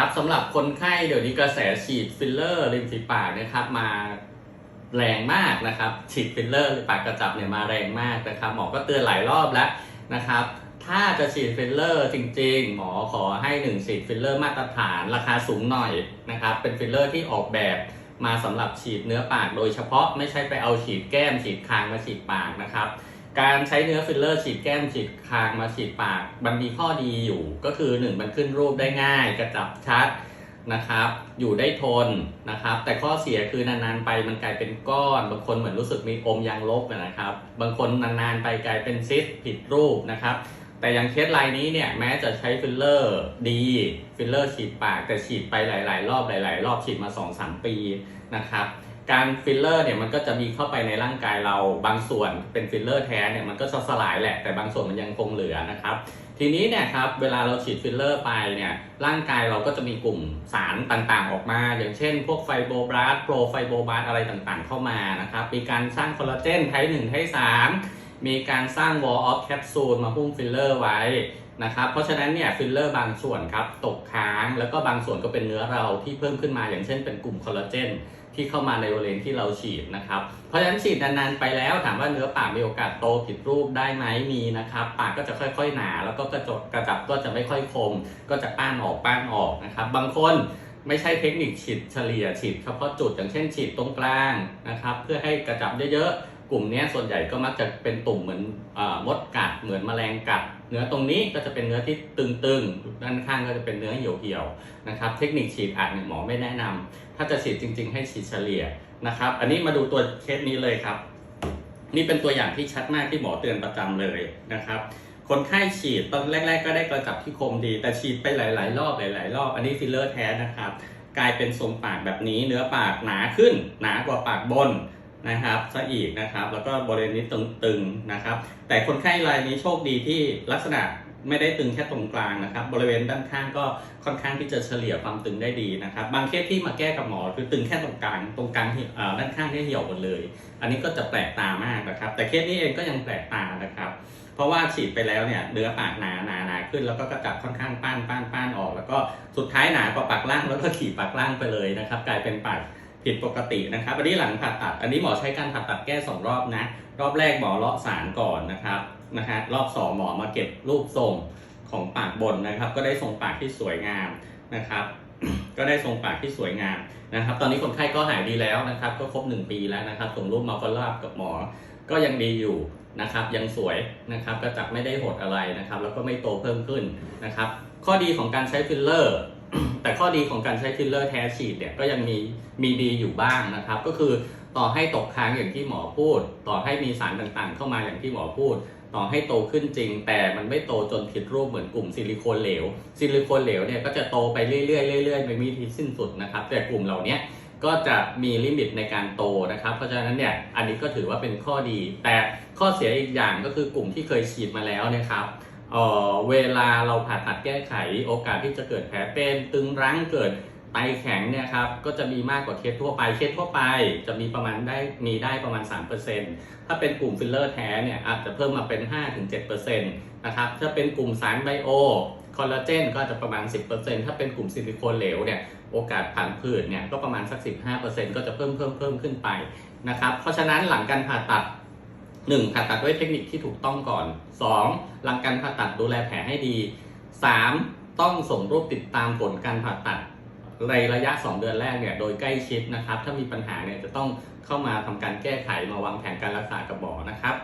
ครับสำหรับคนไข้เดี๋ยวนี้กระแสฉีดฟิลเลอร์ริมฝีปากนะครับมาแรงมากนะครับ ฉีดฟิลเลอร์ปากกระจับเนี่ยมาแรงมากนะครับ หมอก็เตือนหลายรอบแล้วนะครับ ถ้าจะฉีดฟิลเลอร์จริง ๆ หมอขอให้หนึ่งฉีดฟิลเลอร์มาตรฐานราคาสูงหน่อยนะครับ เป็นฟิลเลอร์ที่ออกแบบมาสำหรับฉีดเนื้อปากโดยเฉพาะไม่ใช่ไปเอาฉีดแก้มฉีดคางมาฉีดปากนะครับ การใช้เนื้อฟิลเลอร์ฉีดแก้มฉีดคางมาฉีดปาก มันมีข้อดีอยู่ก็คือ 1 มันขึ้นรูปได้ง่าย กระจับชัดนะครับ อยู่ได้ทนนะครับ แต่ข้อเสียคือนานๆไปมันกลายเป็นก้อน บางคนเหมือนรู้สึกมีอมยางลบนะครับ บางคนนานๆไปกลายเป็นซิสผิดรูปนะครับ แต่อย่างเคสรายนี้เนี่ยแม้จะใช้ฟิลเลอร์ดีฟิลเลอร์ฉีดปาก แต่ฉีดไปหลาย ๆ รอบหลาย ๆ รอบฉีดมา 2-3 ปีนะครับ การฟิลเลอร์เนี่ยมันก็จะมีเข้าไปในร่างกายเราบางส่วนเป็นฟิลเลอร์แท้เนี่ยมันก็จะสลายแหละแต่บางส่วนมันยังคงเหลือนะครับ ทีนี้เนี่ยครับเวลาเราฉีดฟิลเลอร์ไปเนี่ยร่างกายเราก็จะมีกลุ่มสารต่างๆ ออกมา อย่างเช่น พวกไฟโบบลาสโปรไฟโบบลาสอะไรต่างๆ เข้ามานะครับมีการสร้างคอลลาเจนไทป์หนึ่งไทป์สามมีการสร้าง wall of capsule มาหุ้มฟิลเลอร์ไว้นะครับเพราะฉะนั้นเนี่ยฟิลเลอร์บางส่วนครับตกค้าง แล้วก็บางส่วนก็เป็นเนื้อเราที่เพิ่มขึ้นมาอย่างเช่นเป็นกลุ่มคอลลาเจน ที่เข้ามาในบริเวณที่เราฉีดนะครับ เพราะฉะนั้นฉีดนานๆไปแล้วถามว่าเนื้อปากมีโอกาสโตผิดรูปได้ไหมมีนะครับ ปากก็จะค่อยๆหนาแล้วก็กระจกกระจับก็จะไม่ค่อยคม ก็จะป้านออกป้านออกนะครับ บางคนไม่ใช่เทคนิคฉีดเฉลี่ยฉีดเฉพาะจุดอย่างเช่นฉีดตรงกลางนะครับ เพื่อให้กระจับเยอะๆกลุ่มนี้ส่วนใหญ่ก็มักจะเป็นตุ่มเหมือนอมดกัดเหมือนแมลงกัด เนื้อตรงนี้ก็จะเป็นเนื้อที่ตึงๆ ด้านข้างก็จะเป็นเนื้อเหี่ยวๆนะครับ เทคนิคฉีดอาจเนี่ยหมอไม่แนะนำถ้าจะฉีดจริง ๆ ให้ฉีดเฉลี่ยนะครับ อันนี้มาดูตัวเคสนี้เลยครับ นี่เป็นตัวอย่างที่ชัดมากที่หมอเตือนประจำเลยนะครับคนไข้ฉีดตอนแรก ๆ ก็ได้กระจับที่คมดี แต่ฉีดไปหลาย ๆ รอบหลาย ๆ รอบ อันนี้ฟิลเลอร์แท้นะครับ กลายเป็นทรงปากแบบนี้ เนื้อปากหนาขึ้น หนากว่าปากบน นะครับซะอีกนะครับ แล้วก็บริเวณนี้ตึงๆนะครับ แต่คนไข้รายนี้โชคดีที่ลักษณะไม่ได้ตึงแค่ตรงกลางนะครับ บริเวณด้านข้างก็ค่อนข้างที่จะเฉลี่ยความตึงได้ดีนะครับ บางเคสที่มาแก้กับหมอคือตึงแค่ตรงกลาง ตรงกลางที่เอ่อด้านข้างที่เหี่ยวหมดเลย อันนี้ก็จะแปลกตามากนะครับ แต่เคสนี้เองก็ยังแปลกตานะครับ เพราะว่าฉีดไปแล้วเนี่ยเนื้อปากหนาหนาหนาขึ้น แล้วก็กระจับค่อนข้างป้านป้านป้านออก แล้วก็สุดท้ายหนากว่าปากล่างแล้วก็ขี่ปากล่างไปเลยนะครับ กลายเป็นปาก ผิดปกตินะครับ อันนี้หลังผ่าตัด อันนี้หมอใช้การผ่าตัดแก้สองรอบนะ รอบแรกหมอเลาะสารก่อนนะครับนะฮะรอบสองหมอมาเก็บรูปทรงของปากบนนะครับ ก็ได้ทรงปากที่สวยงามนะครับ ก็ได้ทรงปากที่สวยงามนะครับ ตอนนี้คนไข้ก็หายดีแล้วนะครับ ก็ครบ 1 ปีแล้วนะครับส่งรูปมาฟอลลกับหมอ ก็ยังดีอยู่นะครับ ยังสวยนะครับกระจับไม่ได้หดอะไรนะครับ แล้วก็ไม่โตเพิ่มขึ้นนะครับ ข้อดีของการใช้ฟิลเลอร์ แต่ข้อดีของการใช้ฟิลเลอร์แท้ฉีดเนี่ยก็ยังมีมีดีอยู่บ้างนะครับ ก็คือต่อให้ตกค้างอย่างที่หมอพูด ต่อให้มีสารต่างๆ เข้ามาอย่างที่หมอพูด ต่อให้โตขึ้นจริง แต่มันไม่โตจนผิดรูปเหมือนกลุ่มซิลิโคนเหลว ซิลิโคนเหลวเนี่ยก็จะโตไปเรื่อยๆเรื่อยๆไม่มีที่สิ้นสุดนะครับ แต่กลุ่มเหล่านี้ก็จะมีลิมิตในการโตนะครับ เพราะฉะนั้นเนี่ยอันนี้ก็ถือว่าเป็นข้อดี แต่ข้อเสียอีกอย่างก็คือกลุ่มที่เคยฉีดมาแล้วเนะครับ เเวลาเราผ่าตัดแก้ไขโอกาสที่จะเกิดแผลเป็นตึงรั้งเกิดไตแข็งเนี่ยครับก็จะมีมากกว่าเคสทั่วไปเคสทั่วไป จะมีประมาณได้มีได้ประมาณ 3%ถ้าเป็นกลุ่มฟิลเลอร์แท้เนี่ยอาจจะเพิ่มมาเป็น 5-7%นะครับถ้าเป็นกลุ่มสารไบโอคอลลาเจนก็จจะประมาณ 10%ถ้าเป็นกลุ่มซิลิโคนเหลวเนี่ยโอกาสผ่านผืดเนี่ยก็ประมาณสัก 15%ก็จะเพิ่มเพิ่มเพิ่มขึ้นไปนะครับเพราะฉะนั้นหลังการผ่าตัด 1. ผ่าตัดด้วยเทคนิคที่ถูกต้องก่อน 2. หลังการผ่าตัดดูแลแผลให้ดี 3. ต้องส่งรูปติดตามผลการผ่าตัดในระยะ 2 เดือนแรกเนี่ยโดยใกล้ชิดนะครับ ถ้ามีปัญหาเนี่ยจะต้องเข้ามาทำการแก้ไขมาวางแผนการรักษากับหมอนะครับ